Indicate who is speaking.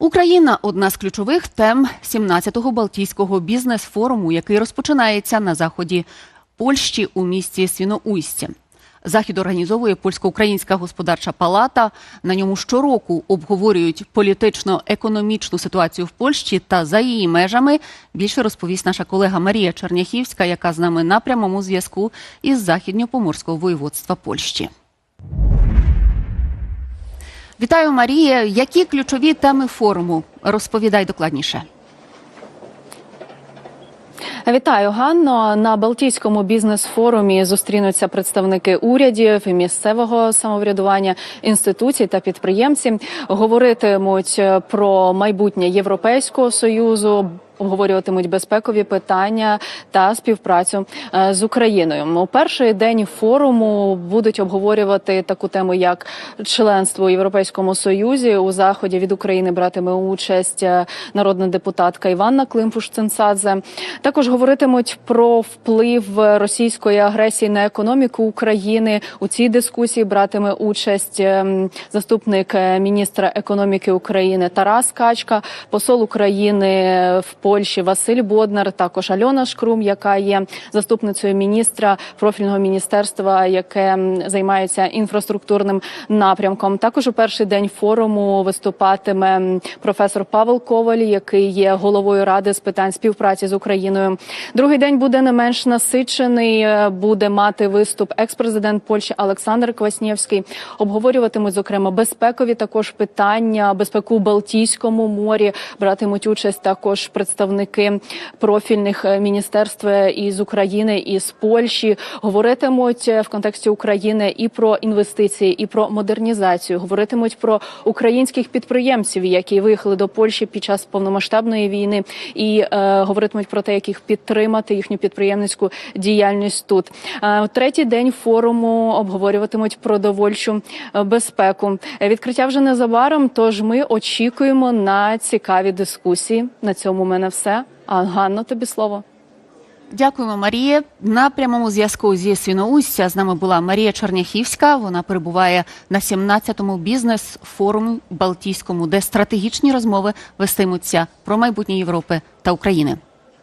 Speaker 1: Україна одна з ключових тем 17-го Балтійського бізнес-форуму, який розпочинається на заході Польщі у місті Свіноуйсті. Захід організовує польсько-українська господарча палата. На ньому щороку обговорюють політично-економічну ситуацію в Польщі та за її межами. Більше розповість наша колега Марія Черняхівська, яка з нами на прямому зв'язку із західньопоморського воєводства Польщі. Вітаю, Марія. Які ключові теми форуму? Розповідай докладніше.
Speaker 2: Вітаю, Ганно. На Балтійському бізнес-форумі зустрінуться представники урядів, місцевого самоврядування, інституцій та підприємці. Говоритимуть про майбутнє Європейського союзу. Обговорюватимуть безпекові питання та співпрацю е, з Україною. У перший день форуму будуть обговорювати таку тему, як членство у Європейському Союзі. У заході від України братиме участь е, народна депутатка Іванна Климпуш-Цинцадзе. Також говоритимуть про вплив російської агресії на економіку України. У цій дискусії братиме участь ем, заступник е, міністра економіки України Тарас Качка, посол України в Польщі Василь Боднар, також Альона Шкрум, яка є заступницею міністра профільного міністерства, яке займається інфраструктурним напрямком. Також у перший день форуму виступатиме професор Павел Коваль, який є головою ради з питань співпраці з Україною. Другий день буде не менш насичений. е, Буде мати виступ екс-президент Польщі Олександр Кваснєвський. Обговорюватимуть зокрема безпекові також питання, безпеку у Балтійському морі. Братимуть участь також представники профільних е, міністерств із України і з Польщі. Говоритимуть е, в контексті України і про інвестиції, і про модернізацію. Говоритимуть про українських підприємців, які виїхали до Польщі під час повномасштабної війни, і е, говоритимуть про те, як їх підтримати їхню підприємницьку діяльність тут. Е, третій день форуму обговорюватимуть продовольчу е, безпеку. Е, Відкриття вже незабаром. Тож ми очікуємо на цікаві дискусії. На цьому в мене все. А Ганно, тобі слово.
Speaker 1: Дякуємо, Марія. На прямому зв'язку зі Свіноустя з нами була Марія Черняхівська. Вона перебуває на 17-му бізнес-форумі Балтійському, де стратегічні розмови вестимуться про майбутнє Європи та України.